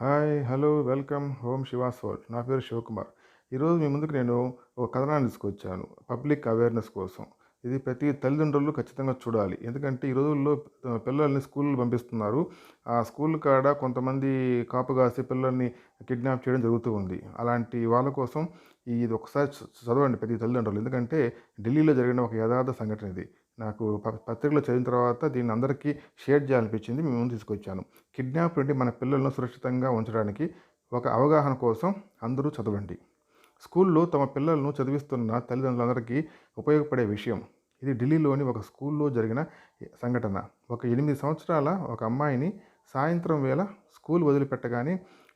Hi hello welcome home Shiva's world నా పేరు శివకుమార్. ఈరోజు మీ ముందుకు నేను ఒక కథనాన్ని తీసుకొచ్చాను పబ్లిక్ అవేర్నెస్ కోసం. ఇది ప్రతి తల్లిదండ్రులు ఖచ్చితంగా చూడాలి. ఎందుకంటే ఈ రోజుల్లో పిల్లల్ని స్కూల్ పంపిస్తున్నారు. ఆ స్కూల్ కాడ కొంతమంది కాపు కాసి పిల్లల్ని కిడ్నాప్ చేయడం జరుగుతూ ఉంది. అలాంటి వాళ్ళ కోసం ఇది ఒకసారి చదవండి ప్రతి తల్లిదండ్రులు. ఎందుకంటే ఢిల్లీలో జరిగిన ఒక యథార్థ సంఘటన ఇది. నాకు ప- పత్రికలో చదివిన తర్వాత దీన్ని అందరికీ షేర్ చేయాలనిపించింది. మేము తీసుకొచ్చాను. కిడ్నాప్ నుండి మన పిల్లలను సురక్షితంగా ఉంచడానికి ఒక అవగాహన కోసం అందరూ చదవండి. స్కూల్లో తమ పిల్లలను చదివిస్తున్న తల్లిదండ్రులందరికీ ఉపయోగపడే విషయం. ఇది ఢిల్లీలోని ఒక స్కూల్లో జరిగిన సంఘటన. ఒక ఎనిమిది సంవత్సరాల ఒక అమ్మాయిని సాయంత్రం వేళ స్కూల్ వదిలిపెట్టగానే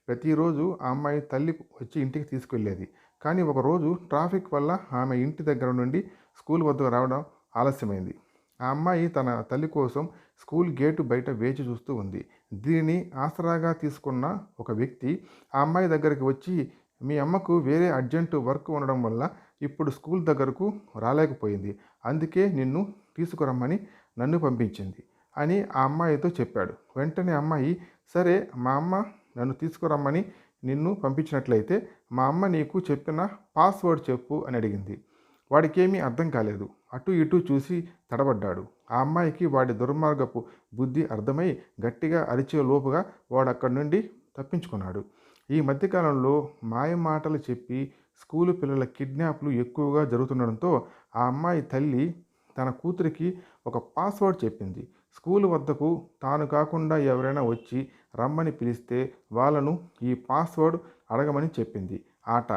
ప్రతిరోజు ఆ అమ్మాయి తల్లి వచ్చి ఇంటికి తీసుకెళ్ళేది కానీ ఒకరోజు ట్రాఫిక్ వల్ల ఆమె ఇంటి దగ్గర నుండి స్కూల్ వద్దకు రావడం ఆలస్యమైంది. ఆ అమ్మాయి తన తల్లి కోసం స్కూల్ గేటు బయట వేచి చూస్తూ ఉంది. దీనిని ఆసరాగా తీసుకున్న ఒక వ్యక్తి ఆ అమ్మాయి దగ్గరికి వచ్చి మీ అమ్మకు వేరే అర్జెంటు వర్క్ ఉండడం వల్ల ఇప్పుడు స్కూల్ దగ్గరకు రాలేకపోయింది. అందుకే నిన్ను తీసుకురమ్మని నన్ను పంపించింది అని ఆ అమ్మాయితో చెప్పాడు. వెంటనే అమ్మాయి సరే మా అమ్మ నన్ను తీసుకురమ్మని నిన్ను పంపించినట్లయితే మా అమ్మ నీకు చెప్పిన పాస్వర్డ్ చెప్పు అని అడిగింది. వాడికేమీ అర్థం కాలేదు. అటు ఇటు చూసి తడబడ్డాడు. ఆ అమ్మాయికి వాడి దుర్మార్గపు బుద్ధి అర్థమై గట్టిగా అరిచే లోపుగా వాడు అక్కడి నుండి తప్పించుకున్నాడు. ఈ మధ్యకాలంలో మాయమాటలు చెప్పి స్కూలు పిల్లల కిడ్నాప్లు ఎక్కువగా జరుగుతుండడంతో ఆ అమ్మాయి తల్లి తన కూతురికి ఒక పాస్వర్డ్ చెప్పింది. స్కూల్ వద్దకు తాను కాకుండా ఎవరైనా వచ్చి రమ్మని పిలిస్తే వాళ్ళను ఈ పాస్వర్డ్ అడగమని చెప్పింది. ఆట.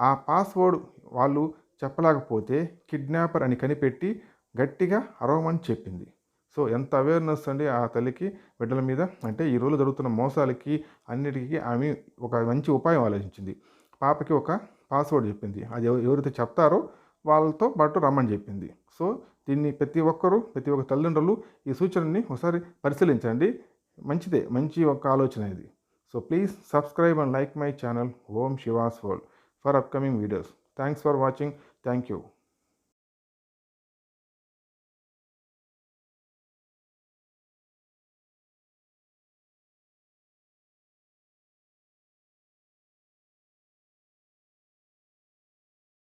ఆ పాస్వర్డ్ వాళ్ళు చెప్పలేకపోతే కిడ్నాపర్ అని కనిపెట్టి గట్టిగా అరవమని చెప్పింది. సో ఎంత అవేర్నెస్ అండి ఆ తల్లికి బిడ్డల మీద? అంటే ఈ రోజు జరుగుతున్న మోసాలకి అన్నిటికీ ఆమె ఒక మంచి ఉపాయం ఆలోచించింది. పాపకి ఒక పాస్వర్డ్ చెప్పింది. అది ఎవరైతే చెప్తారో వాళ్ళతో పాటు రమ్మని చెప్పింది. సో దీన్ని ప్రతి ఒక్కరూ ప్రతి ఒక్క తల్లిదండ్రులు ఈ సూచనని ఒకసారి పరిశీలించండి. మంచిదే మంచి ఒక ఆలోచన ఇది. So please subscribe and like my channel Om Shiva's world for upcoming videos thanks for watching thank you